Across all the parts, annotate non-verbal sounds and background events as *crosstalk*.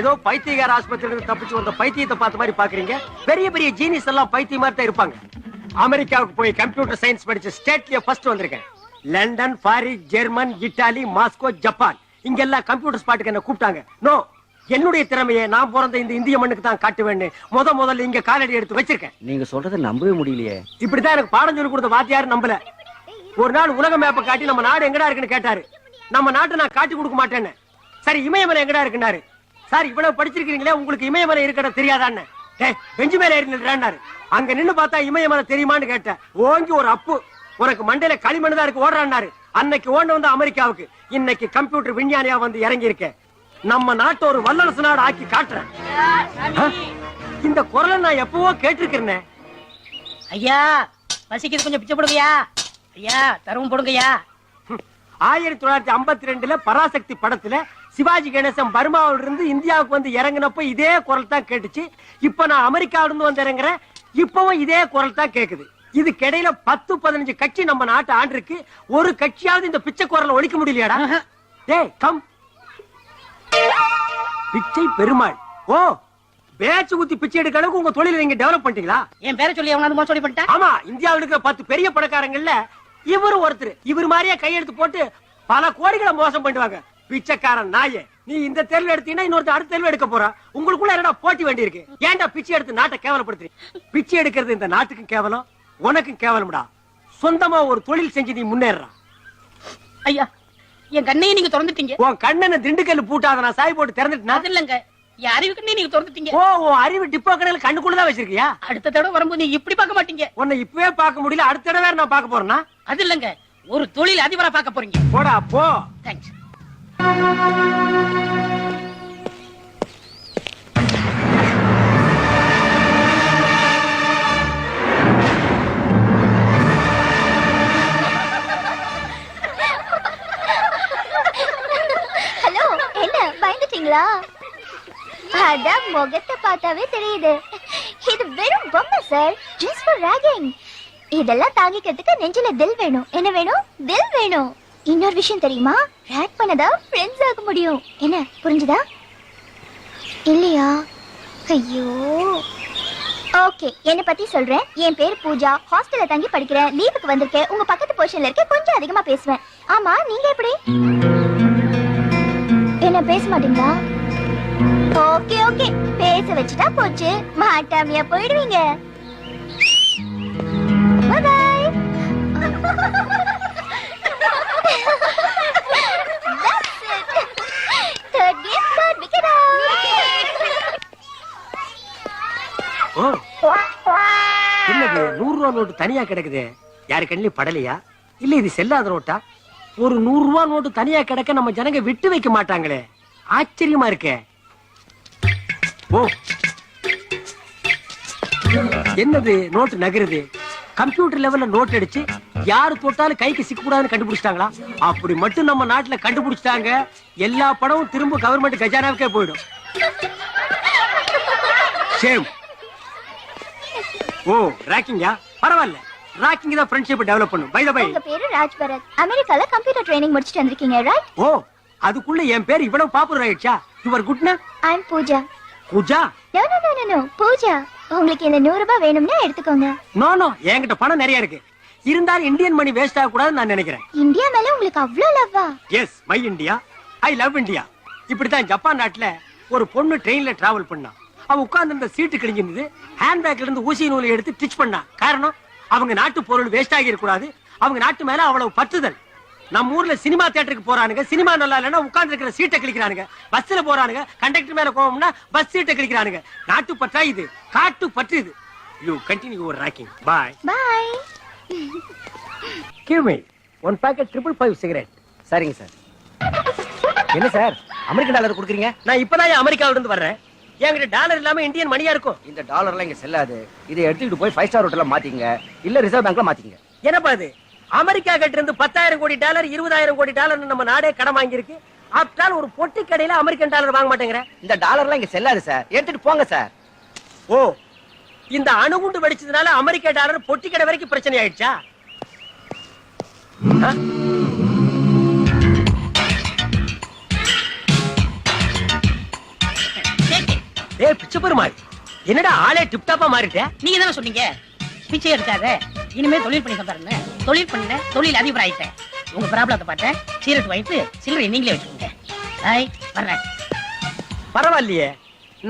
ஏதோ பைத்தியகார ஆஸ்பத்திரியில தப்பிச்சு வந்த பைத்தியத்தை பார்த்த மாதிரி பாக்குறீங்க பெரிய பெரிய ஜீனிஸ் எல்லாம் பைத்திய மாதிரி தான் இருப்பாங்க. அமெரிக்காவுக்கு போய் கம்ப்யூட்டர் சயின்ஸ் படிச்சு ஸ்டேட்லயே ஃபர்ஸ்ட் வந்திருக்கேன். London Paris German Italy Moscow Japan இங்கெல்லாம் கம்ப்யூட்டர் ஸ்பாட்டுக்கு என்ன கூப்பிட்டாங்க. நோ என்னுடைய திறமையை நான் பிறந்த இந்த இந்திய மண்ணுக்கு தான் காட்டுவேன்னு முத முதல்ல இங்க காலடி எடுத்து வச்சிருக்கேன். நீங்க சொல்றதை நம்பவே முடியலையே. இப்படித்தான் எனக்கு பாடம் சொல்லி கொடுத்த வாத்தியார் நம்பல. ஒரு நாள் உலக மேப்பை காட்டி நம்ம நாடு எங்கடா இருக்குன்னு கேட்டாரு. நம்ம நாட்டை நான் காட்டி கொடுக்க மாட்டேன்னு. சரி இமயமலை எங்கடா இருக்குன்னாரு. சார் இவ்வளவு படிச்சிருக்கீங்களே உங்களுக்கு இமயமலை இருக்கட தெரியாதான்னு. பெஞ்சு மேல ஏறி நின்றாரு அங்க நின்னு பார்த்தா இமயமலை தெரியுமான்னு கேட்டேன். ஓங்கி ஒரு அப்பு. உனக்கு மண்டையில களிமண் தான் இருக்கு ஓடுறான்னாரு. அன்னைக்கு ஓண்டு வந்து அமெரிக்காவுக்கு. இன்னைக்கு கம்ப்யூட்டர் விஞ்ஞானியா வந்து இறங்கி இருக்கேன் நம்ம நாட்டை ஒரு வல்லரசு நாடு ஆக்கி காட்டுறேன்? இந்த குரலை நான் எப்பவோ கேட்டிருக்கிறேனே. ஐயா பசிக்குது கொஞ்சம் பிச்சை போடுங்கய்யா. ஐயா தரவும் போடுங்கய்யா. ஆயிரத்தி தொள்ளாயிரத்தி ஐம்பத்தி ரெண்டுல பராசக்தி படத்துல சிவாஜி கணேசன் பர்மாவில இருந்து இந்தியாவுக்கு வந்து இறங்கினப்ப இதே குரல் தான் கேட்டுச்சு. இப்ப நான் அமெரிக்காவில இருந்து வந்து இறங்குறேன். இப்பவும் இதே குரல் தான் கேக்குது. இதுக்கு இடையில பத்து பதினஞ்சு கட்சி நம்ம நாட்டு ஆண்டிருக்கு. ஒரு கட்சியாவது இந்த பிச்சை குரலை ஒழிக்க முடியலையாடா? டேய் கம். பிச்சை பெருமாள். ஓ பேச்சு குத்தி பிச்சை எடுக்க அளவுக்கு உங்க தொழிலை நீங்க டெவலப் பண்ணிட்டீங்களா? என் பேரை சொல்லி அவனாவது மோசடி பண்ணிட்டா? ஆமா இந்தியாவில் இருக்கிற பத்து பெரிய பணக்காரங்கள்ல இவரு ஒருத்தர். இவர் மாதிரியே கையெழுத்து போட்டு பல கோடிகளை மோசம் பண்ணுவாங்க பிச்சைக்காரன் நாயே. நீ இந்த தேர்வு எடுத்தீங்கன்னா இன்னொருத்தர் அடுத்த தேர்வு எடுக்க போறா. உங்களுக்குள்ள என்னடா போட்டி வேண்டி இருக்கு ஏன்டா பிச்சை எடுத்து நாட்டை கேவலப்படுத்துறீங்க பிச்சை எடுக்கிறது இந்த நாட்டுக்கும் கேவலம் உனக்கும் கேவலம்டா. சொந்தமா ஒரு தொழில் செஞ்சு நீ முன்னேறா ஐயா என் கண்ணையை நீங்க திறந்துட்டீங்க. உன் கண்ணனை திண்டுக்கல் பூட்டாத நான் சாய் போட்டு திறந்துட்டுனா? அது இல்லங்க. என் அறிவு கண்ணையை நீங்க திறந்துட்டீங்க. ஓ உன் அறிவு டிப்போ கடையில் கண்ணுக்குள்ளதான் வச்சிருக்கியா? அடுத்த தடவை வரும்போது நீங்க இப்படி பார்க்க மாட்டீங்க. உன்னை இப்பவே பார்க்க முடியல அடுத்த தடவை நான் பார்க்க போறேன்னா அது இல்லங்க. ஒரு தொழில் அதிபரா பார்க்க போறீங்க. போடா போ. தேங்க்ஸ் அதான் முகத்தை பார்த்தாவே தெரியுது. இது வெறும் பொம்மை சார் ஜஸ்ட் ஃபார் ராகிங் இதெல்லாம் தாங்கிக்கிறதுக்கு நெஞ்சில தில் வேணும். என்ன வேணும்? தில் வேணும். இன்னொரு விஷயம் தெரியுமா? ரேக் பண்ணதா ஃப்ரெண்ட்ஸ் ஆக முடியும். என்ன புரிஞ்சுதா? இல்லையா? ஐயோ. ஓகே என்ன பத்தி சொல்றேன். என் பேர் பூஜா. ஹாஸ்டல்ல தங்கி படிக்கிறேன் லீவுக்கு வந்திருக்கேன் உங்க பக்கத்து போர்ஷன்ல இருக்க கொஞ்சம் அதிகமா பேசுவேன். ஆமா நீங்க எப்படி? என்ன பேச மாட்டீங்களா? ஓகே ஓகே பேச வச்சுட்டா போச்சு. மாட்டாமையா போயிடுவீங்க. Bye bye. *laughs* That's it. Third game card, pick it up. ஓ என்னது நூறு ரூபா நோட்டு தனியா கிடக்குது? யாரு கண்ணிலையும் படலையா? இல்ல இது செல்லாத நோட்டா? ஒரு நூறு ரூபா நோட்டு தனியா கிடக்க நம்ம ஜனங்க விட்டு வைக்க மாட்டாங்களே. ஆச்சரியமா இருக்கே. ஓ. என்னது நோட்டு நகருது? கம்ப்யூட்டர் லெவல்ல நோட் அடிச்சு யாரு தொட்டாலும் கைக்கு சிக்க கூடாதுன்னு கண்டுபிடிச்சிட்டாங்களா? அப்படி மட்டும் நம்ம நாட்டுல கண்டுபிடிச்சிட்டாங்க எல்லா படமும் திரும்ப கவர்மெண்ட் கஜானாவுக்கே போயிடும். சேம் ஓ ராக்கிங்கா? பரவாயில்ல. ராக்கிங் தான் ஃப்ரெண்ட்ஷிப் டெவலப் பண்ணும். பை பை உங்க பேரு ராஜ் பரத் அமெரிக்கால கம்ப்யூட்டர் ட்ரைனிங் முடிச்சிட்டு வந்திருக்கீங்க ரைட் ஓ அதுக்குள்ள என் பேர் இவ்வளவு பாப்புலர் ஆயிடுச்சா? Your குட்னா I am Pooja. Pooja? No no no no no Pooja. உங்களுக்கு இந்த நூறு ரூபாய் வேணும்னா எடுத்துக்கோங்க. நோ நோ என்கிட்ட பணம் நிறைய இருக்கு. இருந்தாலும் இந்தியன் மணி வேஸ்ட் ஆக கூடாதுன்னு நான் நினைக்கிறேன். இந்தியா மேல உங்களுக்கு அவ்வளவு லவ்வா yes my India I love India இப்படித்தான் ஜப்பான் நாட்டுல ஒரு பொண்ணு ட்ரெயின்ல டிராவல் பண்ணா. அவ உட்கார்ந்து சீட்டு கிழிஞ்சிருந்தது ஹேண்ட்பேக்ல இருந்து ஊசி நூலை எடுத்து டிச் பண்ணா. காரணம் அவங்க நாட்டு பொருள் வேஸ்ட் ஆகி கூடாது அவங்க நாட்டு மேல அவ்வளவு பற்றுதல். நம்ம ஊர்ல சினிமா தியேட்டருக்கு போறானுங்க சினிமா நல்லா இல்லைன்னா உட்கார்ந்து இருக்கிற சீட்டை கிழிக்கிறானுங்க பஸ்ல போறானுங்க கண்டக்டர் மேல கோவம்னா பஸ் சீட்டை கிழிக்கிறானுங்க. நாட்டு பற்றா இது காட்டு பற்று இது. You continue your ragging boy bye give me one packet triple five cigarette சரிங்க சார். என்ன சார்? அமெரிக்கன் டாலர் கொடுக்குறீங்க? நான் இப்பதான் அமெரிக்காவில இருந்து வர்றேன். என்கிட்ட டாலர் இல்லாம இந்தியன் மணியா இருக்கும். இந்த டாலர்லாம் இங்க செல்லாது இதை எடுத்துக்கிட்டு போய் ஃபைவ் ஸ்டார் ஹோட்டல்ல மாத்திங்க இல்ல ரிசர்வ் பேங்க்ல மாத்திங்க என்னப்பா இது? அமெரிக்கா கிட்ட இருந்து பத்தாயிரம் கோடி டாலர் இருபதாயிரம் கோடி டாலர் நம்ம நாடே கடன் வாங்கியிருக்கு. ஆப்டால் ஒரு பொட்டி கடையில அமெரிக்கன் டாலர் வாங்க மாட்டேங்கிற. இந்த டாலர்லாம் இங்க செல்லாது சார். எடுத்துட்டு போங்க சார். ஓ இந்த அணுகுண்டு வெடிச்சதுனால அமெரிக்கா டாலர் பொட்டி கடை வரைக்கும் பிரச்சனை ஆயிடுச்சா? ஏ பிச்சை பெருமாள் என்னடா ஆளே டிப்டாப்பா மாறிட்ட? நீங்க தானே சொன்னீங்க? பிச்சை எடுக்காத. இனிமே தொழில் பண்ணி தந்தாருன்னு. தொழில் பண்ண தொழில் அதிபர் ஆயிட்டேன். உங்க ப்ராப்ளத்தை பார்த்தேன். சீரட் வைத்து சில்லறை நீங்களே வச்சுக்கோங்க. ஹாய் வர்றேன். பரவாயில்லையே.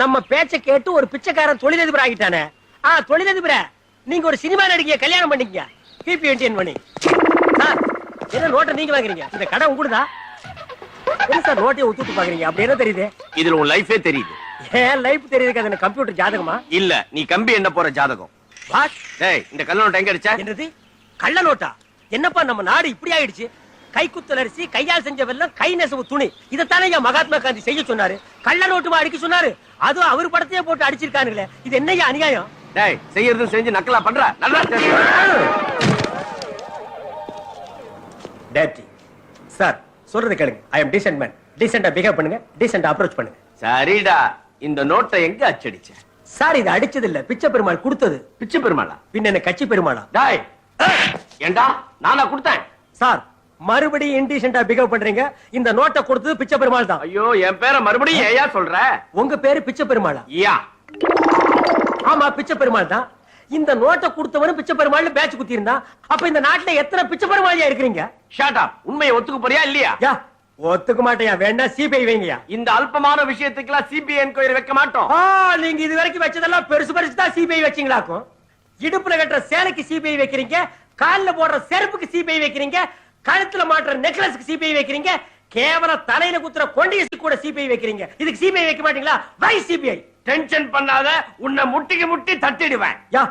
நம்ம பேச்ச கேட்டு ஒரு பிச்சைக்காரன் தொழிலதிபர் ஆகிட்டானே. ஆ தொழிலதிபர நீங்க ஒரு சினிமா நடிகைய கல்யாணம் பண்ணிக்கங்க. பிபி என்டிஎன் பண்ணி சார் என்ன நோட்டை நீங்க வாங்குறீங்க? இந்த கடை உங்களுதா? என்ன சார் நோட்டையை ஒத்துட்டு பாக்குறீங்க? அப்படி என்ன தெரியுது? இதுல உன் லைஃபே தெரியுது. ஏன் லைஃப் தெரியுதுக்கு அது கம்ப்யூட்டர் ஜாதகமா? இல்ல நீ கம்பி என்ன போற ஜாதகம்? வாட் டேய் இந்த கல்ல நோட்டு எங்க அடிச்ச? என்னது? கள்ள நோட்டா? என்னப்பா நம்ம நாடு இப்படி ஆயிடுச்சு? கைக்குத்தல் அரிசி கையால் செஞ்ச வெல்லம் கை நெசவு துணி. இதைத்தானே ஐயா மகாத்மா காந்தி செய்ய சொன்னாரு. கள்ள நோட்டுமா அடிக்க சொன்னாரு? அதுவும் அவர் படத்தையே போட்டு அடிச்சிருக்கானுங்களே. இது என்னய்யா அநியாயம்? டேய் செய்யறது செஞ்சு நக்கலா பண்ற? நல்லா. டேப்டி சார் சொல்றது கேளுங்க. ஐ அம் டீசென்ட் மேன் டீசெண்டா பிஹேவ் பண்ணுங்க டீசெண்டா அப்ரோச் பண்ணுங்க. சரிடா. இந்த நோட்டை எங்க அச்சடிச்ச? சார் இது அடிச்சது இல்ல பிச்சை பெருமாள் கொடுத்தது. பிச்சு பெருமாளா? பின்ன என்ன கட்சி பெருமாளா? டேய் ஏண்டா? நானா கொடுத்தேன். சார் மறுபடியும் இன்டீசெண்டா பிஹேவ் பண்றீங்க. இந்த நோட்டை கொடுத்தது பிச்சை பெருமாள் தான். ஐயோ என் பேரை மறுபடியும் ஏயா சொல்ற? உங்க பேரு பிச்சை பெருமாளா? யா. ஆமா பிச்சை பெருமாள் தான். இந்த நோட்டை கொடுத்தவனும் பிச்சை பெருமாள் பேட்ச் குத்தி இருந்தா அப்ப இந்த நாட்டுல எத்தனை பிச்சை பெருமாளியா இருக்கிறீங்க? ஷாட் அப் உண்மையை ஒத்துக்க போறியா இல்லையா? யா ஒத்துக்க மாட்டேயா வேணா சிபிஐ வைங்கயா இந்த அல்பமான விஷயத்துக்கெல்லாம் சிபிஐ என்கொயரி வைக்க மாட்டோம். ஆ நீங்க இது வரைக்கும் வச்சதெல்லாம் பெருசு பெருசு தான் சிபிஐ வச்சீங்களாக்கும். இடுப்புல கட்டுற சேலைக்கு சிபிஐ வைக்கிறீங்க கால்ல போடுற செருப்புக்கு சிபிஐ வைக்கிறீங்க கழுத்துல மாட்டுற நெக்லஸ்க்கு சிபிஐ வைக்கிறீங்க கேவல தலையில குத்துற கொண்டியசி கூட சிபிஐ வைக்கிறீங்க. இதுக்கு சிபிஐ வைக்க மாட்டீங்களா? வை சிபிஐ டென்ஷன் பண்ணாத. உன்னை முட்டிக்கு முட்டி தட்டிடுவேன். யா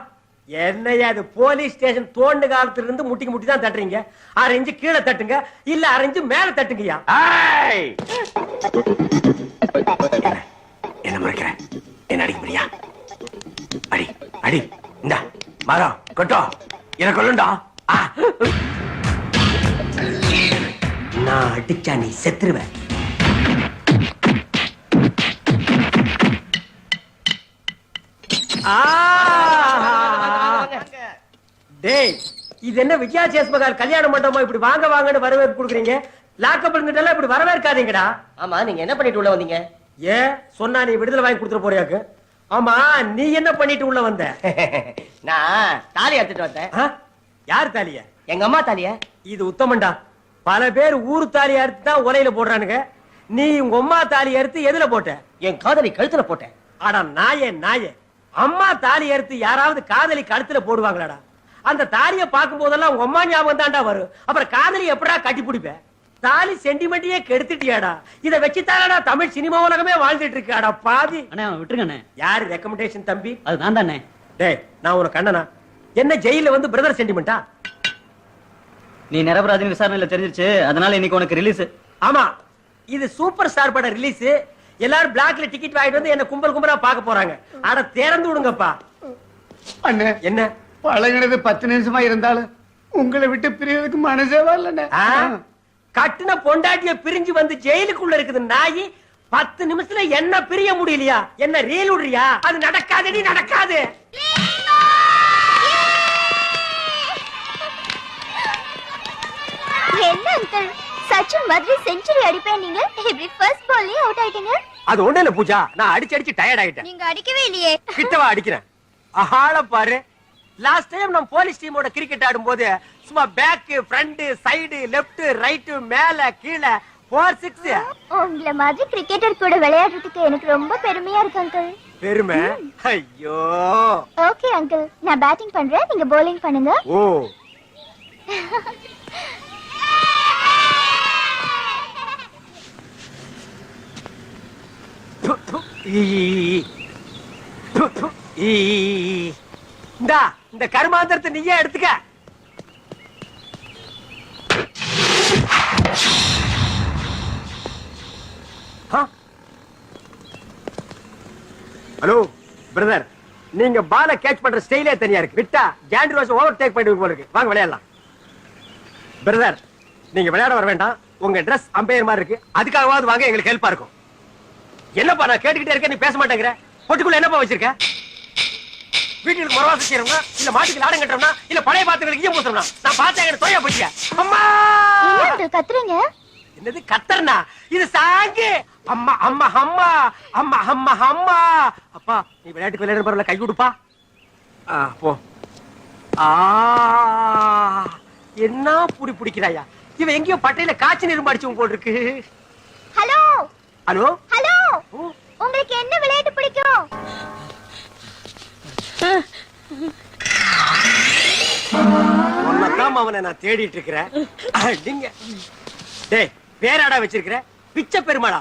என்னையா இது? போலீஸ் ஸ்டேஷன் தோண்டு காலத்துல இருந்து முட்டிக்கு முட்டி தான் தட்டுறீங்க. அரை இன்ச்சு கீழே தட்டுங்க. இல்ல அரை இன்ச்சு மேல தட்டுங்கய்யா! என்ன? முறைக்கிற? என்ன அடிக்க முடியா அடி அடி இந்த மரம் கொட்டோ. ஆ. நான் அடிச்சா நீ செத்துருவ. டேய் இது என்ன விஜயா சேஸ்மகால் கல்யாண மண்டபமா இப்படி வாங்க வாங்கன்னு வரவேற்பு கொடுக்குறீங்க? லாக்கப் இருந்துட்டெல்லாம் இப்படி வரவேற்காதீங்கடா. ஆமா நீங்க என்ன பண்ணிட்டு உள்ள வந்தீங்க? ஏன்? சொன்னா நீ விடுதலை வாங்கி கொடுத்துட போறியாக்கு? ஆமா நீ என்ன பண்ணிட்டு உள்ள வந்த? நான் தாலி எடுத்துட்டு வந்தேன்? யார் தாலிய? எங்க அம்மா தாலிய? இது உத்தமண்டா பல பேர் ஊரு தாலி அறுத்து தான் உலையில போடுறானுங்க. நீ உங்க அம்மா தாலி அறுத்து எதுல போட்ட? என் காதலி கழுத்துல போட்டேன் அட நாயே நாயே அம்மா தாலி அறுத்து யாராவது காதலி கழுத்துல போடுவாங்களாடா? அந்த தாலிய பார்க்கும் போதெல்லாம் உங்க அம்மா ஞாபகம் தான்டா வரும். அப்புறம் காதலி எப்படா கட்டி பிடிப்ப? தாலி சென்டிமெண்ட்டையே கெடுத்துட்டியாடா. இத வச்சு தானடா தமிழ் சினிமா உலகமே வாழ்ந்துட்டு இருக்காடா பாதி. அண்ணே விட்டுருங்க அண்ணே யாரு ரெக்கமெண்டேஷன் தம்பி? அது நான் தானே டேய் நான் உனக்கு அண்ணனா? என்ன ஜெயில வந்து பிரதர் சென்டிமெண்டா நீ நிரபராதின்னு விசாரணையில தெரிஞ்சிருச்சு. அதனால இன்னைக்கு உனக்கு ரிலீஸ் ஆமா. இது சூப்பர் ஸ்டார் பட ரிலீஸ் எல்லாரும் பிளாக்ல டிக்கெட் வாங்கிட்டு வந்து என்ன கும்பல் கும்பலா பார்க்க போறாங்க. அட திறந்து விடுங்கப்பா. அண்ணே என்ன? பழகினது பத்து நிமிஷமா இருந்தாலும் உங்களை விட்டு பிரியறதுக்கு மனசே வரலண்ணே? கட்டுன பொண்டாட்டிய பிரிஞ்சு வந்து ஜெயிலுக்குள்ள இருக்குது நாயி பத்து நிமிஷத்துல என்ன பிரிய முடியலையா? என்ன ரீல் விடுறியா? அது நடக்காதடி நடக்காது. என்ன அங்கிள் சச்சின் மாதிரி செஞ்சுரி அடிப்பேன் நீங்க இப்படி ஃபர்ஸ்ட் பால்லயே அவுட் ஆயிட்டீங்க? அது ஒண்ணு இல்ல பூஜா. நான் அடிச்சு அடிச்சு டயர்ட் ஆயிட்டேன் நீங்க அடிக்கவே இல்லையே. கிட்டவா அடிக்கிறேன். ஆள பாரு. லாஸ்ட் டைம் நம்ம போலீஸ் டீமோட கிரிக்கெட் ஆடும்போது சும்மா back front side left right மேல கீழே ஃபோர் சிக்ஸ் உங்களை மாதிரி கிரிக்கெட்டர் கூட விளையாடுறதுக்கு எனக்கு ரொம்ப பெருமையா இருக்கு அங்கிள் பெருமை? ஐயோ. ஓகே அங்கிள் நான் பேட்டிங் பண்றேன். நீங்க bowling பண்ணுங்க. ஓ *laughs* து, து, ஈ, ஈ, ஈ. து, து, ஈ, ஈ, ஈ. இந்தா இந்த கருமாந்திரத்தை நீயே எடுத்துக்க. ஹலோ பிரதர் நீங்க பால கேட்ச் பண்ற ஸ்டைலே தனியா இருக்கு. விட்டா ஜாண்டி ரோஸ் ஓவர் டேக் பண்ணிட்டு போல இருக்கு. வாங்க விளையாடலாம். பிரதர் நீங்க விளையாட வர வேண்டாம். உங்க ட்ரெஸ் அம்பையர் மாதிரி இருக்கு. அதுக்காகவாது வாங்க எங்களுக்கு ஹெல்ப்பா இருக்கும். என்னப்பா நான் கேட்டுக்கிட்டே இருக்கேன் நீ பேச மாட்டேங்கிற? பொட்டுக்குள்ள என்னப்பா வச்சிருக்க? வீட்டுக்கு மரவாசம் செய்யறோம்னா இல்ல மாட்டுக்கு லாடம் கட்டுறோம்னா இல்ல பழைய பாத்திரங்களுக்கு ஈயம் பூசுறோம்னா நான் பார்த்தேன் எனக்கு போச்சுக்க அம்மா! கத்துறீங்க? என்னது கத்தர்னா இது சாங்கு! அம்மா அம்மா அம்மா! அம்மா அம்மா அம்மா! அப்பா நீ விளையாட்டுக்கு விளையாடுற பரவாயில்ல கை கொடுப்பா. போ. ஆ என்ன புடி பிடிக்கிறாயா? இவன் எங்கேயோ பட்டையில காய்ச்சி நிரும்பு அடிச்சவன் போல் இருக்கு. ஹலோ! ஹலோ? ஹலோ! உங்களுக்கு என்ன விளையாட்டு பிடிக்கும்? உன்னதான் அவனை நான் தேடிட்டு இருக்கிறேன். அடிங்க டேய் பேராடா வச்சிருக்கிற? பிச்சை பெருமாளா?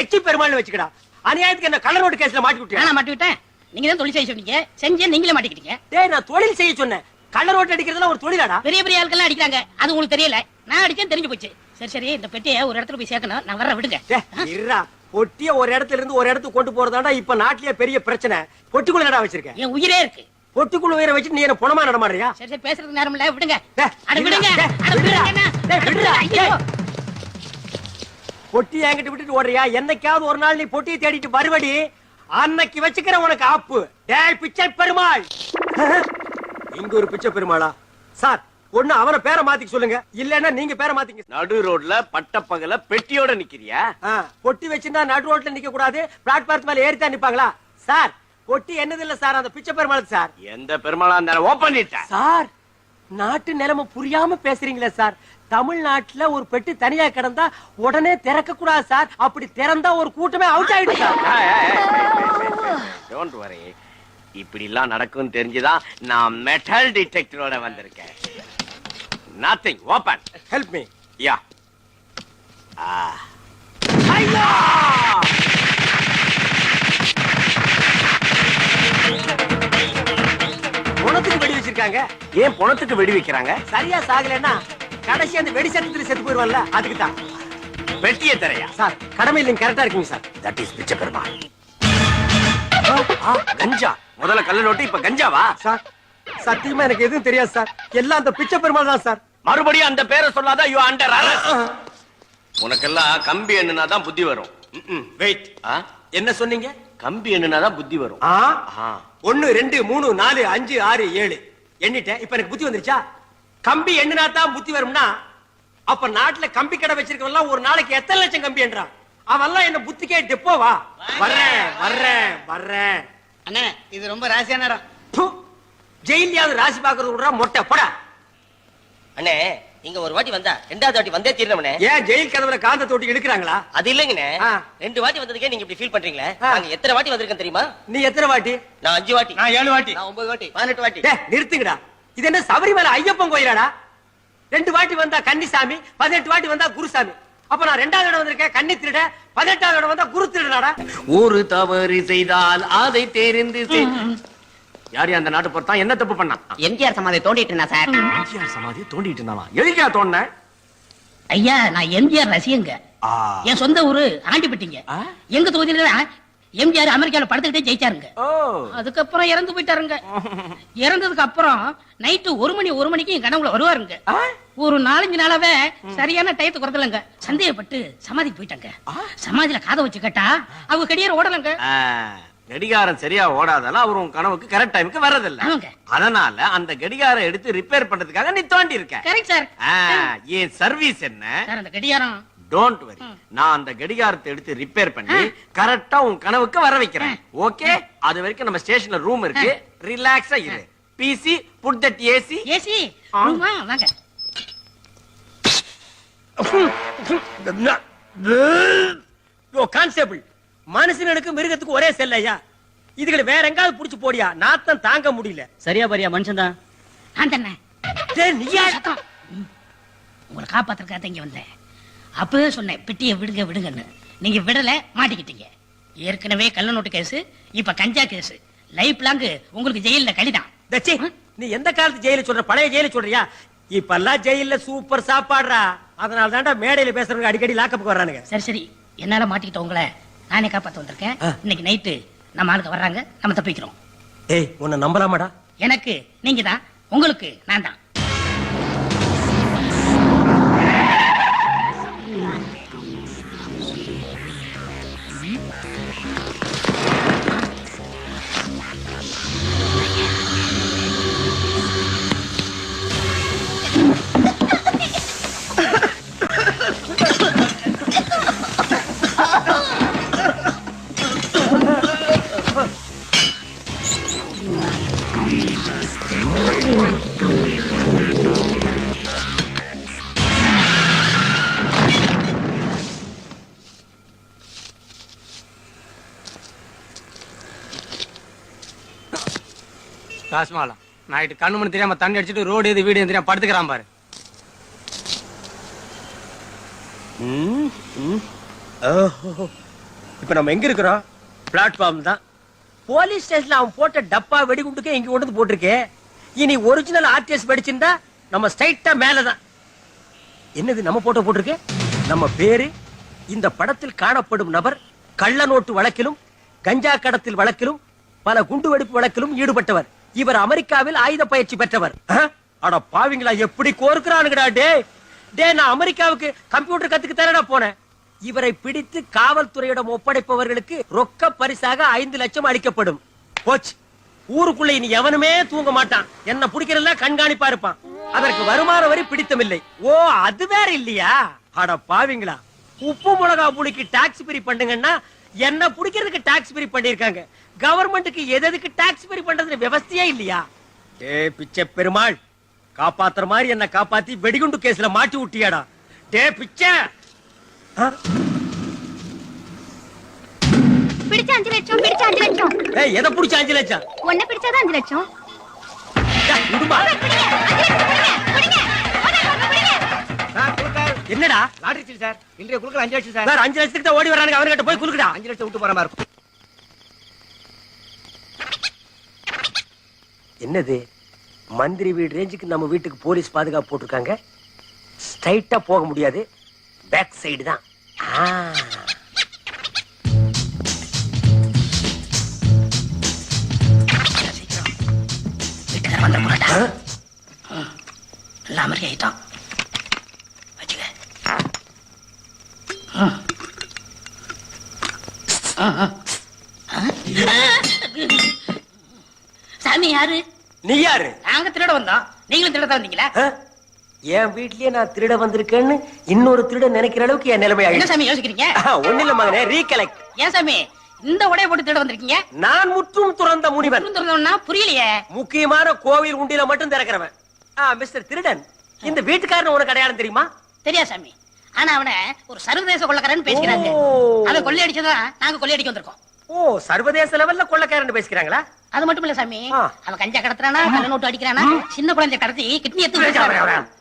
எச்சி பெருமாள்னு வச்சுக்கடா. அநியாயத்துக்கு என்ன கள்ள நோட்டு கேஸ்ல மாட்டி விட்டியா? நானா மாட்டிவிட்டேன் நீங்க தான் தொழில் செய்ய சொன்னீங்க. செஞ்சே நீங்களே மாட்டிக்கிட்டீங்க. டேய் நான் தொழில் செய்ய சொன்னேன். கள்ள நோட்டு அடிக்கிறதுலாம் ஒரு தொழிலாடா. பெரிய பெரிய ஆட்கள்லாம் அடிக்கிறாங்க. அது உங்களுக்கு தெரியல. நான் அடிச்சேன் தெரிஞ்சு போச்சு. சரி சரி இந்த பெட்டியை ஒரு இடத்துல போய் சேர்க்கணும். நான் வர விடுங்க. இருடா. பொட்டிய ஒரு இடத்துல இருந்து ஒரு இடத்துக்கு கொண்டு போறதாண்டா இப்ப நாட்டிலேயே பெரிய பிரச்சனை. பொட்டிக்குள்ள என்னடா வச்சிருக்கேன் என் உயிரே இருக்கு. பொட்டிக்குள்ள உயிரை வச்சு நீ என்ன புணமா நடமாடுறியா? சரி சரி பேசுறதுக்கு நேரம் இல்ல விடுங்க. அட விடுங்க. அட. விடுங்க பொட்டி என்கிட்ட விட்டுட்டு ஓடுறியா? என்னைக்காவது ஒரு நாள் நீ பொட்டியை தேடிட்டு வருவடி. அன்னைக்கு வச்சுக்கிற உனக்கு ஆப்பு. டேய் பிச்சை பெருமாள். இங்க ஒரு பிச்சை பெருமாளா? சார் ஒண்ணு அவன பேரை மாத்திக்க சொல்லுங்க இல்லன்னா நீங்க பேரை மாத்திக்க நடு ரோட்ல பட்டப்பகல பெட்டியோட நிக்கிறியா பொட்டி வச்சிருந்தா நடு ரோட்ல நிக்க கூடாது பிளாட்பார்த் மேல ஏறித்தான் நிப்பாங்களா சார் பொட்டி என்னது இல்ல சார் அந்த பிச்சை பெருமாள் சார் எந்த பெருமாளா இருந்தாலும் ஓபன் பண்ணிட்டேன் சார் நாட்டு நிலைமை புரியாம பேசுறீங்களே சார் தமிழ்நாட்டுல ஒரு பெட்டி தனியா கிடந்தா உடனே திறக்க கூடாது சார் அப்படி திறந்தா ஒரு கூட்டமே அவுட் ஆயிடும் டோன்ட் வரி இப்படி எல்லாம் நடக்கும் தெரிஞ்சுதான் நான் மெட்டல் டிடெக்டரோட வந்திருக்கேன் நத்திங் ஓபன் ஹெல்ப் மீ யா ஐயா உனத்துக்கு வெடி வச்சிருக்காங்க. ஏன் பணத்துக்கு வெடி வைக்கிறாங்க? சரியா சாகலைன்னா கடைசி அந்த வெடி சத்தத்துல செத்து போயிருவான்ல அதுக்கு தான். பெட்டிய தரையா? சார் கடமை இல்லைங்க கரெக்டா இருக்குங்க சார். தட் இஸ் பிச்சை பெருமாள் ஆ, கஞ்சா. முதல்ல கள்ள நோட்டு இப்ப கஞ்சாவா? சார் சத்தியமா எனக்கு எதுவும் தெரியாது சார். எல்லாம் அந்த பிச்சை பெருமாள் தான் சார். மறுபடியும் அந்த பேரை சொல்லாத? யூ அண்டர் உனக்கெல்லாம் கம்பி எண்ணுனா தான் புத்தி வரும். வெயிட் ஆ? என்ன சொன்னீங்க? கம்பி எண்ணுனா தான் புத்தி வரும். ஆ? ஆ. ஒன்னு ரெண்டு மூணு நாலு அஞ்சு ஆறு ஏழு. எண்ணிட்டேன். இப்ப எனக்கு புத்தி வந்துருச்சா? கம்பி எண்ணினா தான் புத்தி வரும்னா அப்ப நாட்டுல கம்பி கடை வச்சிருக்கவன் ஒரு நாளைக்கு எத்தனை லட்சம் கம்பி என்றான் அவன்லாம் என்ன புத்திக்கே டெப்போவா வர்றேன் வர்றேன் வர்றேன். அண்ணே இது ரொம்ப ராசியான ப்பு. ஜெயிலியாவது ராசி பாக்குறது விடுறா மொட்டை போடா. அண்ணே இங்க ஒரு வாட்டி வந்தா ரெண்டாவது வாட்டி வந்தே தீரணும்னே. ஏன் ஜெயில் கதவுல காந்த தொட்டி இழுக்கிறாங்களா? அது இல்லைங்கண்ணே. ரெண்டு வாட்டி வந்ததுக்கே நீங்க இப்படி ஃபீல் பண்றீங்களே. நாங்க எத்தனை வாட்டி வந்திருக்கேன் தெரியுமா? நீ எத்தனை வாட்டி? நான் அஞ்சு வாட்டி. நான் ஏழு வாட்டி. நான் ஒன்பது வாட்டி. பதினெட்டு வாட்டி. டேய், நிறுத்துங்கடா. இது என்ன சபரிமலை ஐயப்பன் கோயிலாடா? ரெண்டு வாட்டி வந்தா கன்னிசாமி பதினெட்டு வாட்டி வந்தா குருசாமி. அப்ப நான் ரெண்டாவது இடம் வந்திருக்கேன் கன்னி திருட. பதினெட்டாவது இடம் வந்தா குரு திருடனாடா. ஒரு தவறு செய்தால் அதை தெரிந்து செய்- யார் அந்த நாட்டு பொறுத்தான் என்ன தப்பு பண்ணான் எம்ஜிஆர் சமாதி தோண்டிட்டு இருந்தா சார். எம்ஜிஆர் சமாதி தோண்டிட்டு இருந்தானா? எதுக்கா தோண்ட ஐயா நான் எம்ஜிஆர் ரசிகங்க. என் சொந்த ஊரு ஆண்டிப்பட்டிங்க? எங்க தொகுதியில எம்ஜிஆர் அமெரிக்கால படுத்துக்கிட்டே ஜெயிச்சாருங்க. அதுக்கப்புறம் இறந்து போயிட்டாருங்க. *laughs* இறந்ததுக்கு அப்புறம் நைட்டு ஒரு மணி ஒரு மணிக்கு என் கனவுல வருவாருங்க? ஒரு நாலஞ்சு நாளாவே சரியான டயத்து குறதலங்க சந்தேகப்பட்டு சமாதிக்கு போயிட்டாங்க. சமாதியில காதை வச்சு கேட்டா அவங்க கடியார ஓடலங்க. கடிகாரம் சரியா ஓடாதால அவர் உன் கனவுக்கு கரெக்ட் டைமுக்கு வர்றதில்ல. அதனால அந்த கடிகாரம் எடுத்து ரிப்பேர் பண்றதுக்காக நீ தோண்டி இருக்க கரெக்ட் சார் ஆ, என் சர்வீஸ் என்ன? சார் அந்த கடியாரம் டோன்ட் வரி நான் அந்த கடிகாரத்தை எடுத்து ரிப்பேர் பண்ணி கரெக்டா உன் கனவுக்கு வர வைக்கிறேன். ஓகே அது வரைக்கும் நம்ம ஸ்டேஷன்ல ரூம் இருக்கு. ரிலாக்ஸா இரு. PC put that AC AC வாங்க. கான்ஸ்டபிள் மனுஷனுக்கு மிருகத்துக்கு ஒரே செல்லையா இதுகளை வேற எங்காவது புடிச்சு போடியா? நாத்தம் தாங்க முடியல. சரியா பாரியா மனுஷன் தான். உங்களை காப்பாத்துறதுக்காக இங்க வந்தேன். அப்பவே சொன்னேன் பெட்டியை விடுங்க விடுங்கன்னு. நீங்க விடல மாட்டிக்கிட்டீங்க. ஏற்கனவே கள்ள நோட்டு கேஸ் இப்ப கஞ்சா கேஸ். லைஃப் லாங் உங்களுக்கு ஜெயில்ல கழிதான் தச்சி நீ எந்த காலத்து ஜெயில சொல்ற? பழைய ஜெயில சொல்றியா? இப்பெல்லாம் ஜெயில சூப்பர் சாப்பாடுறா. அதனால தான்டா மேடையில பேசுறவங்க அடிக்கடி லாக்கப்புக்கு வர்றானுங்க. சரி சரி. என்னால மாட்டிக்கிட்ட உங்களை நானே காப்பாத்த வந்திருக்கேன். இன்னைக்கு நைட்டு நம்ம ஆளுக்கு வர்றாங்க நம்ம தப்பிக்கிறோம். ஏய் உன்னை நம்பலாமாடா? எனக்கு நீங்க தான் உங்களுக்கு நான் தான் காசுமாலாம் நைட்டு கண்ணு மணி தெரியாம தண்ணி அடிச்சிட்டு ரோடு எது வீடு தெரியாம படுத்துக்கிறான் பாரு. இப்ப நம்ம எங்க இருக்கிறோம்? பிளாட்ஃபார்ம் தான். போலீஸ் ஸ்டேஷன்ல அவன் போட்ட டப்பா வெடிகுண்டுக்கு இங்க கொண்டு வந்து போட்டிருக்கே. இனி ஒரிஜினல் ஆர்டிஎஸ் வெடிச்சிருந்தா நம்ம ஸ்ட்ரைட்டா மேலதான். என்னது நம்ம போட்டோ போட்டிருக்கு? நம்ம பேரு இந்த படத்தில் காணப்படும் நபர் கள்ள நோட்டு வழக்கிலும் கஞ்சா கடத்தல் வழக்கிலும் பல குண்டு வெடிப்பு வழக்கிலும் ஈடுபட்டவர். இவர் அமெரிக்காவில் ஆயுத பயிற்சி பெற்றவர். அட பாவிங்களா எப்படி கோருக்கிறானுங்கடா டே டே நான் அமெரிக்காவுக்கு கம்ப்யூட்டர் கத்துக்கு தரடா போனேன். இவரை பிடித்து காவல்துறையிடம் ஒப்படைப்பவர்களுக்கு ரொக்க பரிசாக ஐந்து லட்சம் அளிக்கப்படும். போச்சு. ஊருக்குள்ள இனி எவனுமே தூங்க மாட்டான். என்ன பிடிக்கிறதுல கண்காணிப்பா இருப்பான். அதற்கு வருமான வரி பிடித்தமில்லை. ஓ அது வேற இல்லையா? அட பாவிங்களா உப்பு மிளகா புளிக்கு டாக்ஸ் பிரி பண்ணுங்கன்னா என்ன பிடிக்கிறதுக்கு டாக்ஸ் பிரி பண்ணிருக்காங்க? கவர்மெண்ட்டுக்கு எது எதுக்கு டாக்ஸ் பிரி பண்றதுன்னு விவஸ்தையே இல்லையா? டே பிச்சை பெருமாள். காப்பாத்துற மாதிரி என்ன காப்பாத்தி வெடிகுண்டு கேஸ்ல மாட்டி விட்டியாடா டே பிச்சை? பிடிச்ச அஞ்சு லட்சம் பிடிச்ச அஞ்சு லட்சம். ஏய் எதை புடிச்ச அஞ்சு லட்சம்? ஒன்ன பிடிச்சாதான் அஞ்சு லட்சம். டேய், விடுமா. என்னடா? லாட்டரி சீட் சார். இன்றைய குழுக்கள் அஞ்சு லட்சம் சார். வேற அஞ்சு லட்சத்துக்கு தான் ஓடி வரானுங்க அவர்கிட்ட போய் குலுக்குடா. அஞ்சு லட்சம் விட்டு போற மாதிரி இருக்கும். என்னது? மந்திரி வீடு ரேஞ்சுக்கு நம்ம வீட்டுக்கு போலீஸ் பாதுகாப்பு போட்டிருக்காங்க. ஸ்ட்ரைட்டா போக முடியாது. பேக் சைடு தான். ஆ. வீட்டுக்கார வந்த போறடா ஆ? நல்ல அமெரிக்க ஐட்டம் வச்சுக்க ம். ஆ, ஆ. ஆ? சாமி யாரு? நீ யாரு? நாங்க திருட வந்தோம். நீங்களும் திருட தான் வந்தீங்களா? என் வீட்லயே நான் திருட வந்திருக்கேன்னு இன்னொரு திருட நினைக்கிற அளவுக்கு என் நிலைமை என்ன ஆயிடுச்சு. சாமி யோசிக்கிறீங்க? ஒண்ணு இல்ல மகனே ரீகலெக்ட் ஏன் சாமி இந்த உடைய போட்டு திருட வந்திருக்கீங்க? நான் முற்றும் துறந்த முனிவன். இன்னும் திறந்தோம்னா புரியலையே. முக்கியமான கோவில் உண்டியில மட்டும் திறக்கிறவன். மிஸ்டர் திருடன் இந்த வீட்டுக்காரன் உனக்கு அடையாளம் தெரியுமா? தெரியா சாமி. ஆனா அவனை ஒரு சர்வதேச கொள்ளக்காரன்னு பேசிக்கிறாங்க ஓ. அதை கொள்ளையடிச்சதான் நாங்க கொள்ளையடிக்க வந்திருக்கோம். ஓ சர்வதேச லெவல்ல கொள்ளக்காரன் பேசிக்கிறாங்களா? அது மட்டும் இல்ல சாமி. அவன் கஞ்சா கடத்துறானா கள்ள நோட்டு அடிக்கிறானா சின்ன குழந்தை கடத்தி கிட்னி எடுத்து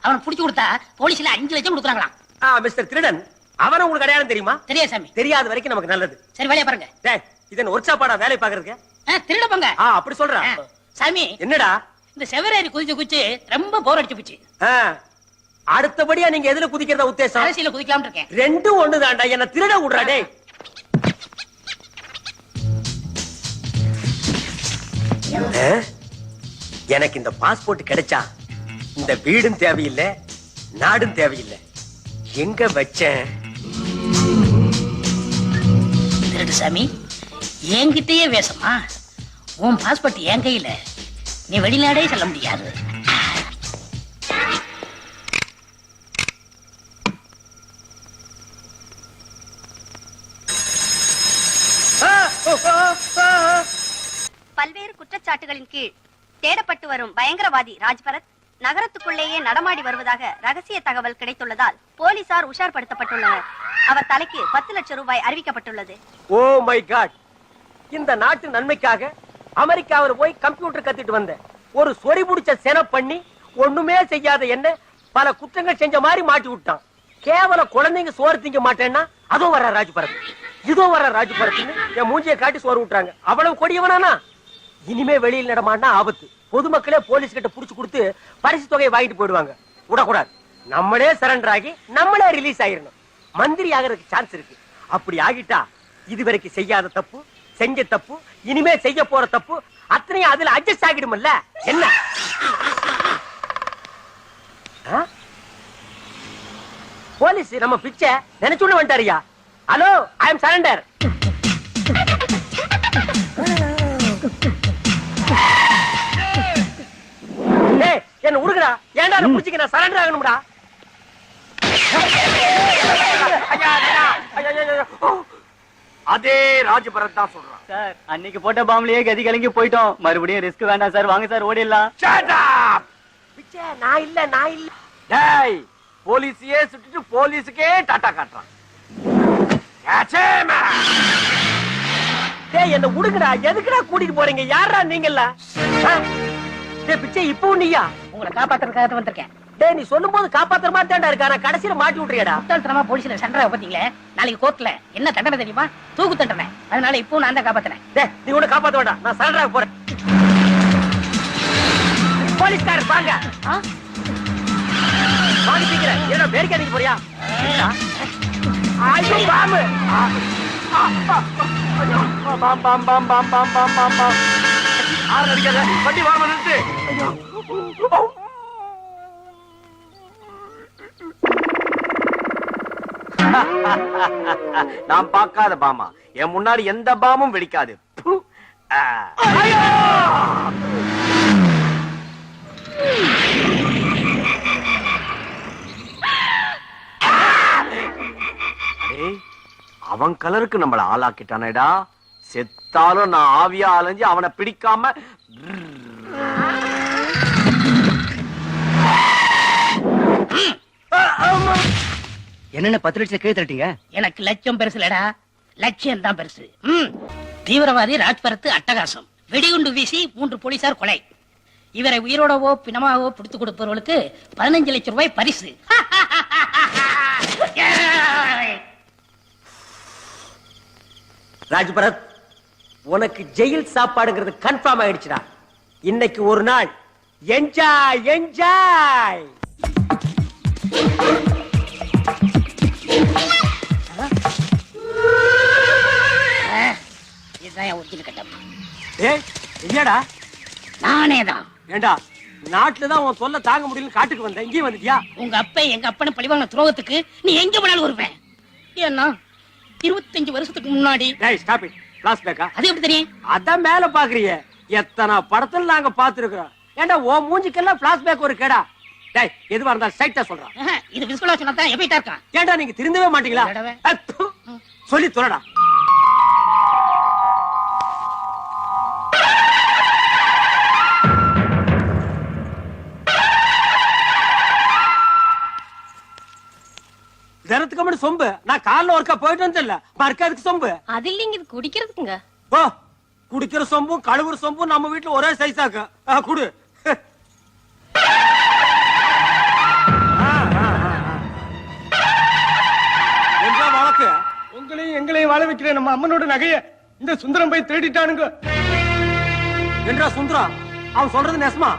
அவன் புடிச்சு கொடுத்தா போலீஸ்ல அஞ்சு லட்சம் கொடுக்குறாங்களாம். மிஸ்டர் திருடன் அவன உங்களுக்கு அடையாளம் தெரியுமா? தெரியா சாமி. தெரியாத வரைக்கும் நமக்கு நல்லது. சரி வேலையை பாருங்க. இதன் ஒர்க் ஷாப்பாடா வேலை பாக்குறதுக்கு திருட போங்க. அப்படி சொல்றா. ஆ, சாமி. என்னடா? இந்த செவரேறி குதிச்சு குதிச்சு ரொம்ப போர் அடிச்சு போச்சு. அடுத்தபடியா நீங்க எதுல குதிக்கிறதா உத்தேசம்? அரசியல குதிக்கலாம்னு இருக்கேன். ரெண்டும் ஒண்ணுதான்டா. என்ன திருட விடுறா டேய். ஆ? எனக்கு இந்த பாஸ்போர்ட் கிடைச்சா இந்த வீடும் தேவையில்லை நாடும் தேவையில்லை. எங்க வச்சேன்? சாமி என்கிட்டயே வேஷமா? உன் பாஸ்போர்ட் என் கையில. நீ வெளிநாடே செல்ல முடியாது. பல்வேறு குற்றச்சாட்டுகளின் கீழ் தேடப்பட்டு வரும் பயங்கரவாதி ராஜ்பரத் நகரத்துக்குள்ளேயே நடமாடி வருவதாக ரகசிய தகவல் கிடைத்துள்ளதால் போலீசார் உஷார்படுத்தப்பட்டுள்ளனர். அவர் தலைக்கு பத்து லட்சம் ரூபாய் அறிவிக்கப்பட்டுள்ளது. Oh my God. இந்த நாட்டு நன்மைக்காக அமெரிக்காவில் போய் கம்ப்யூட்டர் கத்துட்டு வந்தேன். ஒரு சொறி புடிச்ச சென பண்ணி ஒண்ணுமே செய்யாத என்ன பல குற்றங்கள் செஞ்ச மாதிரி மாட்டி விட்டான். கேவல குழந்தைங்க சோறு திங்க மாட்டேன்னா அதுவும் வர ராஜ்பரத். இதுவும் வர ராஜ்பரத்னு என் மூஞ்சியை காட்டி சோறு விட்டுறாங்க அவ்வளவு கொடியவனானா? இனிமே வெளியில் நடமாடினா ஆபத்து. பொதுமக்களே போலீஸ் கிட்ட புடிச்சு கொடுத்து பரிசு தொகையை வாங்கிட்டு போயிடுவாங்க. விடக்கூடாது. நம்மளே சரண்டர் ஆகி நம்மளே ரிலீஸ் ஆயிரணும். மந்திரி ஆகிறதுக்கு சான்ஸ் இருக்கு. அப்படி ஆகிட்டா இதுவரைக்கும் செய்யாத தப்பு செஞ்ச தப்பு இனிமே செய்ய போற தப்பு அத்தனையும் அதுல அட்ஜஸ்ட் ஆகிடும்ல என்ன? ஆ? போலீஸ் நம்ம பிச்சை நினைச்சுன்னு வந்துட்டாரியா ஹலோ ஐ எம் சரண்டர் டேய் என்ன உடுங்கடா ஏன்டா என்ன புடிச்சிக்க? நான் சரண்டர் ஆகணும்டா. அதே ராஜபரத் தான் சொல்றான். சார் அன்னைக்கு போட்ட பாம்புலயே கதி கலங்கி போயிட்டோம். மறுபடியும் ரிஸ்க் வேண்டாம் சார். வாங்க சார் ஓடிடலாம். Shut up! பிச்சை நான் இல்ல நான் இல்ல. டேய் போலீஸையே சுட்டுட்டு போலீஸுக்கே டாட்டா காட்டுறான். என்ன உடுங்கடா. எதுக்குடா கூட்டிட்டு போறீங்க? யாரா நீங்கல்ல பிச்சை இப்பவும் நீயா? உங்களை காப்பாத்துறதுக்காக வந்திருக்கேன். டேய் நீ சொல்லும் போது காப்பாத்துற மாதிரி தான்டா இருக்கா. நான் கடைசியில மாட்டி விட்டுறியடா. முட்டாள்தனமா போலீஸ்ல சண்டை பாத்தீங்களே நாளைக்கு கோர்ட்ல என்ன தண்டனை தெரியுமா? தூக்கு தண்டனை. அதனால இப்போ நான் தான் காப்பாத்துறேன். டேய் நீ ஒண்ணு காப்பாத்த வேண்டாம். நான் சரண்டராக போறேன். போலீஸ்காரர் வாங்க. ஆ? வாங்க சீக்கிரம். ஏன்னா வேடிக்கை போறியா. ஐயோ பாம்பு ஆ, ஆ, ஆ, ஐயோ, bomb bomb bomb bomb bomb bomb bomb bomb ஆறு அடிக்காத வண்டி வாங்க நிறுத்து நான் பார்க்காத பாமா. என் முன்னாடி எந்த பாமும் வெடிக்காது. ஐயோ! ஆ. டேய், அவன் கலருக்கு நம்மள ஆளாக்கிட்டானேடா. செத்தாலும் நான் ஆவியா அலைஞ்சு அவனை பிடிக்காம என்னென்ன பத்து லட்சம் கீழே தட்டிங்க எனக்கு லட்சம் பெருசு இல்லடா. லட்சியம் தான் பெருசு. ம். தீவிரவாதி ராஜ்பரத்து அட்டகாசம். வெடிகுண்டு வீசி மூன்று போலீசார் கொலை. இவரை உயிரோடவோ பிணமாவோ பிடித்து கொடுப்பவர்களுக்கு பதினஞ்சு லட்சம் ரூபாய் பரிசு. *laughs* ராஜ்பரத் உனக்கு ஜெயில் சாப்பாடுங்கிறது கன்ஃபார்ம் ஆயிடுச்சுடா. இன்னைக்கு ஒரு நாள். என்ஜாய் என்ஜாய் இதுதான் என் ஒரிஜினல் கட்டம். ஏய் நானே தான் ஏண்டா நாட்டுல தான் உன் தொல்லை தாங்க முடியல காட்டுக்கு வந்த இங்கேயும் வந்துட்டியா? உங்க அப்பா எங்க அப்பனு பழிவாங்க துரோகத்துக்கு நீ எங்க போனாலும் வருவேன். ஏன்னா இருபத்தஞ்சு வருஷத்துக்கு முன்னாடி. அது எப்படி தெரியும்? அதான் மேல பாக்குறிய எத்தனை படத்துல நாங்க பாத்துருக்கோம் ஏண்டா ஓ மூஞ்சிக்கெல்லாம் பிளாஷ்பேக் ஒரு கேடா? டேய் எதுவா இருந்தாலும் சைட்டா சொல்றான் இது சொன்னா தான் எப்படிட்டா இருக்கான். ஏண்டா நீங்க திருந்தவே மாட்டீங்களா. சொல்லி தொலைடா. தினத்துக்கு முன்னாடி சொம்பு. நான் காலைல ஒருக்கா போயிட்டு வந்தேன்ல. மறுக்காதுக்கு சொம்பு. அது இல்லைங்க இது குடிக்கிறதுக்குங்க. ஓ குடிக்கிற சொம்பும் கழுவுற சொம்பும் நம்ம வீட்டுல ஒரே சைஸாக்கு ஆ, குடு ஆ, ஆ, ஆ, ஆ. என்ன வழக்கு. உங்களையும் எங்களையும் வாழ வைக்கிற நம்ம அம்மனோட நகைய இந்த சுந்தரம் போய் தேடிட்டானுங்க என்றா சுந்தரம் அவன் சொல்றது நெசமா?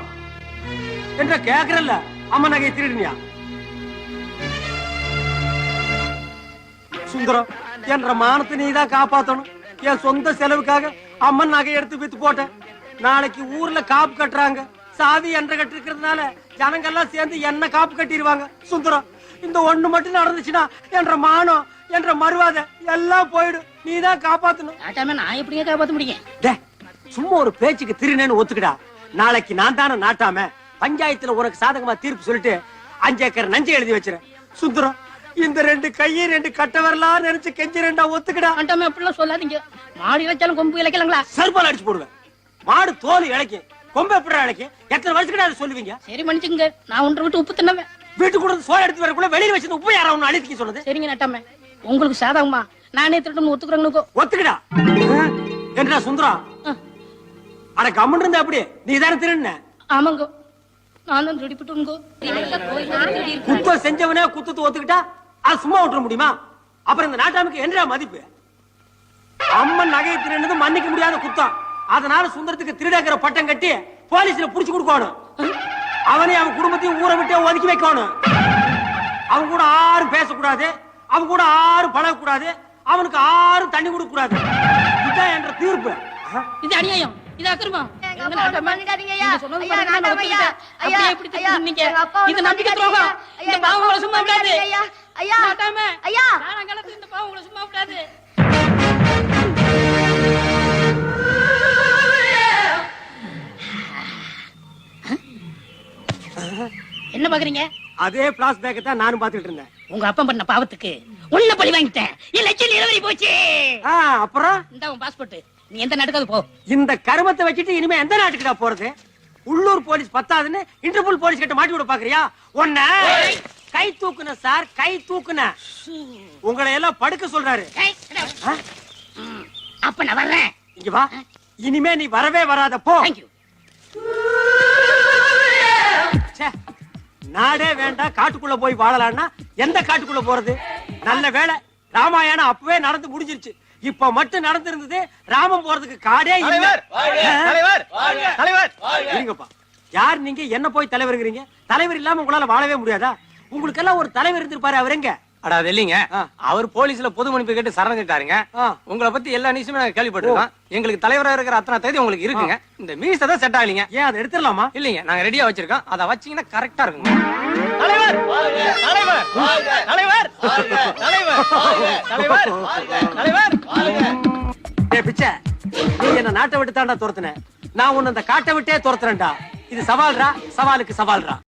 என்ற கேக்குறல்ல அம்மா நகையை திருடினியா? சுந்தரம் என்ற மானத்தை நீதான் காப்பாத்தணும். என் சொந்த செலவுக்காக அம்மன் நகை எடுத்து வித்து போட்டேன். நாளைக்கு ஊர்ல காப்பு கட்டுறாங்க. சாதி என்ற கட்டு இருக்கிறதுனால ஜனங்கெல்லாம் சேர்ந்து என்ன காப்பு கட்டிடுவாங்க? சுந்தரம் இந்த ஒண்ணு மட்டும் நடந்துச்சுன்னா என்ற மானம் என்ற மறுவாதை எல்லாம் போயிடும். நீதான் காப்பாத்தணும். நாட்டாம நான் எப்படிங்க காப்பாத்த முடியும்? டேய், சும்மா ஒரு பேச்சுக்கு திருநேன்னு ஒத்துக்கிடா. நாளைக்கு நான் தானே நாட்டாம பஞ்சாயத்துல உனக்கு சாதகமா தீர்ப்பு சொல்லிட்டு அஞ்சு ஏக்கர் நஞ்சை எழுதி வச்சிரு சுந்தரம் இந்த ரெண்டு கையை ரெண்டு கட்ட வரலாம் நினைச்சு கெஞ்சி ரெண்டா ஒத்துக்கிடா. நாட்டாம அப்படிலாம் சொல்லாதீங்க. மாடு இழைச்சாலும் கொம்பு இழைக்கலாங்களா சர்பால் அடிச்சு போடுவேன். மாடு தோல் இழைக்கும் கொம்பு எப்படி இழைக்கும் எத்தனை வருஷத்துக்கு அதை சொல்லுவீங்க? சரி மன்னிச்சுங்க நான் ஒன்று விட்டு உப்பு தின்னவன். வீட்டுக்கு கூட சோறு எடுத்து வரக்குள்ள வெளியில வச்சு உப்பு யாரா ஒண்ணு அழுத்திக்க சொன்னது? சரிங்க நாட்டாம. உங்களுக்கு சாதகமா? நானே திருட்டு ஒத்துக்குறேங்கனுக்கோ ஒத்துக்கிடா. என்றா சுந்தரம்? அட கம்மன் இருந்தா அப்படி நீ தானே திருண்ண ஆமாங்க. நான் தான் திருடிப்பிட்டுங்கோ குத்தம் செஞ்சவனே குத்தத்தை ஒத்துக்கிட்டா? அது சும்மா விட்டுற முடியுமா? அப்புறம் இந்த நாட்டாமுக்கு என்னடா மதிப்பு? அம்மன் நகையை திருடுனது மன்னிக்க முடியாத குத்தம். அதனால சுந்தரத்துக்கு திருடங்கிற பட்டம் கட்டி போலீஸ்ல புடிச்சு கொடுக்கணும். அவனே அவன் குடும்பத்தையும் ஊரை விட்டு ஒதுக்கி வைக்கணும். அவன் கூட ஆரும் பேசக்கூடாது. அவன் கூட ஆரும் பழகக்கூடாது. அவனுக்கு ஆரும் தண்ணி கொடுக்க கூடாது இதுதான் என்ற தீர்ப்பு. இது அநியாயம். இது அக்கிரமம். சும்மா விடாது. ஐயா. ஐயா. இந்த பாவங்களை சும்மா விடாது. என்ன பாக்குறீங்க? அதே பிளாஸ் பேக்க தான் நானும் பாத்துக்கிட்டு இருந்தேன். உங்க அப்பா பண்ண பாவத்துக்கு உன்ன பழி வாங்கிட்டேன். என் லட்சம் நிலவரி போச்சு. அப்புறம்? இந்த பாஸ்போர்ட் நீ எந்த நாட்டுக்காவது போ. இந்த கருமத்தை வச்சுட்டு இனிமே எந்த நாட்டுக்குடா போறது? உள்ளூர் போலீஸ் பத்தாதுன்னு இன்டர்போல் போலீஸ் கிட்ட மாட்டி விட பாக்குறியா? ஒன்ன கை தூக்குன சார் கை தூக்குன. உங்களை எல்லாம் படுக்க சொல்றாரு. அப்ப நான் வர்றேன். இங்க வா. இனிமே நீ வரவே வராத போ. நாடே வேண்டாம் காட்டுக்குள்ள போய் வாழலாம்னா எந்த காட்டுக்குள்ள போறது? நல்ல வேளை ராமாயணம் அப்பவே நடந்து முடிஞ்சிருச்சு. இப்ப மட்டும் நடந்திருந்தது ராமன் போறதுக்கு காடே இல்ல. தலைவர் தலைவர் இருங்கப்பா. யார் நீங்க? என்ன போய் தலைவருங்கிறீங்க தலைவர் இல்லாம உங்களால வாழவே முடியாதா? உங்களுக்கு எல்லாம் ஒரு தலைவர் இருந்திருப்பாரு அவர் எங்க? அடா அது இல்லைங்க. அவர் போலீஸ்ல பொது மன்னிப்பு கேட்டு சரண் கேட்டாருங்க. ஆ. உங்களை பத்தி எல்லா நியூஸுமே நாங்க கேள்விப்பட்டிருக்கோம். எங்களுக்கு தலைவரா இருக்கிற அத்தனை தேதி உங்களுக்கு இருக்குங்க. இந்த மீச தான் செட் ஆகலீங்க. ஏன் அதை எடுத்துடலாமா? இல்லைங்க நாங்க ரெடியா வச்சிருக்கோம். அதை வச்சீங்கன்னா கரெக்டா இருக்குங்க. தலைவர்! தலைவர்! தலைவர்! தலைவர்! தலைவர்! தலைவர்! பிச்சை. நீ என்ன நாட்டை விட்டு தாண்டா துரத்துன. நான் உன்னை அந்த காட்டை விட்டே துரத்துறேன்டா. இது சவால்ரா? சவாலுக்கு சவால்ரா?